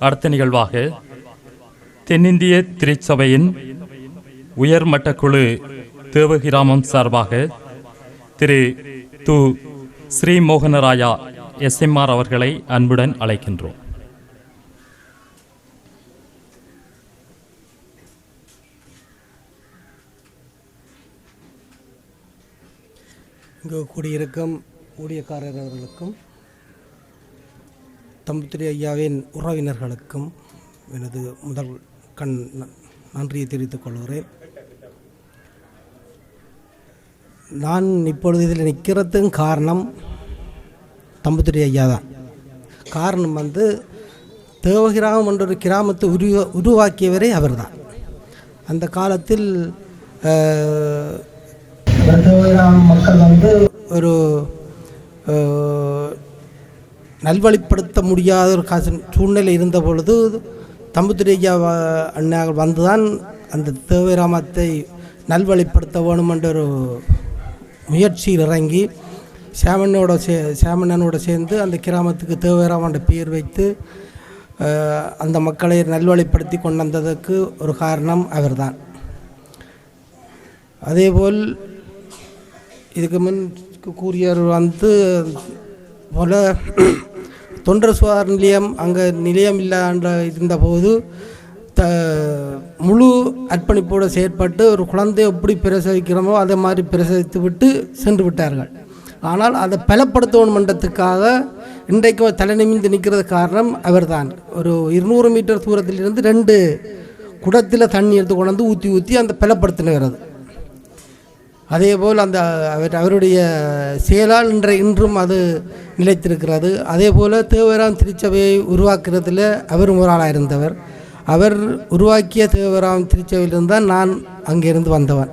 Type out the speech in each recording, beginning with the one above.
அடுத்த நிகழ்வாக தென்னிந்திய திருச்சபையின் உயர்மட்ட குழு தேவகிராமம் சார்பாக திரு து ஸ்ரீ மோகனராயா எஸ்எம்ஆர் அவர்களை அன்புடன் அழைக்கின்றோம். இங்கு கூடியிருக்கும் ஊழியக்காரர் அவர்களுக்கும் தம்புத்திரி ஐயாவின் உறவினர்களுக்கும் எனது முதல் கண் நன்றியை தெரிவித்துக் கொள்கிறேன். நான் இப்பொழுது இதில் நிற்கிறதுக்கு காரணம் தம்புத்திரி ஐயா தான் காரணம் வந்து தேவகிராமம் என்ற ஒரு கிராமத்தை உருவ உருவாக்கியவரே அவர்தான். அந்த காலத்தில் மக்கள் வந்து ஒரு நல்வழிப்படுத்த முடியாத ஒரு காசு சூழ்நிலை இருந்த பொழுது தம்புத்திரி ஐயா வந்துதான் அந்த தேவராமத்தை நல்வழிப்படுத்த வேணுமென்ற ஒரு முயற்சியில் இறங்கி சேமனோட சே சேமனனோட சேர்ந்து அந்த கிராமத்துக்கு தேவராமன்ற பெயர் வைத்து அந்த மக்களை நல்வழிப்படுத்தி கொண்டு வந்ததற்கு ஒரு காரணம் அவர்தான். அதேபோல் இதுக்கு முன் கூறியவர் வந்து போல தொண்டர் சுகாதார நிலையம் அங்கே நிலையம் இல்லாண்ட இருந்தபோது த முழு அர்ப்பணிப்போடு செயற்பட்டு ஒரு குழந்தையை எப்படி பிரசவிக்கிறோமோ அதே மாதிரி பிரசவித்து விட்டு சென்று விட்டார்கள். ஆனால் அதை பலப்படுத்தணும் மன்றத்துக்காக இன்றைக்கு தலை நிமிந்து நிற்கிறது காரணம் அவர்தான். ஒரு இருநூறு மீட்டர் தூரத்திலிருந்து ரெண்டு குடத்தில் தண்ணி எடுத்து கொண்டு வந்து ஊற்றி ஊற்றி அந்த பலப்படுத்தினுகிறது. அதேபோல் அந்த அவர் அவருடைய செயலால் இன்றை இன்றும் அது நிலைத்திருக்கிறது. அதேபோல் தேவராம் திருச்சபையை உருவாக்குறதில் அவரும் ஒரு ஆளாக இருந்தவர். அவர் உருவாக்கிய தேவராம் திருச்சபையிலிருந்து தான் நான் அங்கிருந்து வந்தவன்.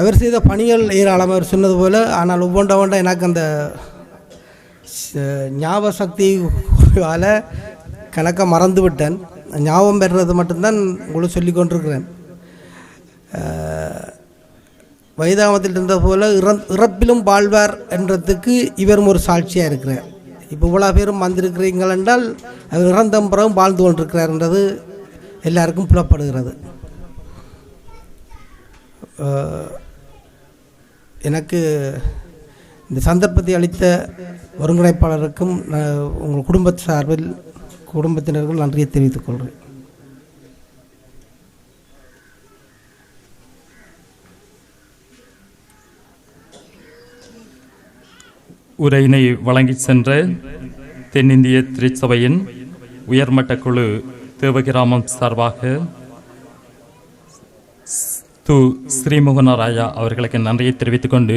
அவர் செய்த பணிகள் ஏராளம். அவர் சொன்னது போல் ஆனால் ஒவ்வொன்றா ஒன்றா எனக்கு அந்த ஞாபக ஞாபக சக்தியால் கணக்க மறந்து விட்டேன் ஞாபகம் பெறுறது மட்டும்தான் உங்களுக்கு சொல்லி கொண்டிருக்கிறேன். வைதாமத்தில் இருந்த போல இறந் இறப்பிலும் வாழ்வார் என்றதுக்கு இவரும் ஒரு சாட்சியாக இருக்கிறார். இப்போ இவ்வளோ பேரும் வந்திருக்கிறீங்கள் என்றால் அவர் இறந்த பிறகும் வாழ்ந்து கொண்டிருக்கிறார்ன்றது எல்லாருக்கும் புலப்படுகிறது. எனக்கு இந்த சந்தர்ப்பத்தை அளித்த ஒருங்கிணைப்பாளருக்கும் நான் உங்கள் குடும்ப சார்பில் குடும்பத்தினருக்கும் நன்றியை தெரிவித்துக் கொள்கிறேன். உரையினை வழங்கிச் சென்ற தென்னிந்திய திருச்சபையின் உயர்மட்ட குழு தேவகிராமம் சார்பாக து ஸ்ரீமுகனராயா அவர்களுக்கு நன்றியை தெரிவித்துக் கொண்டு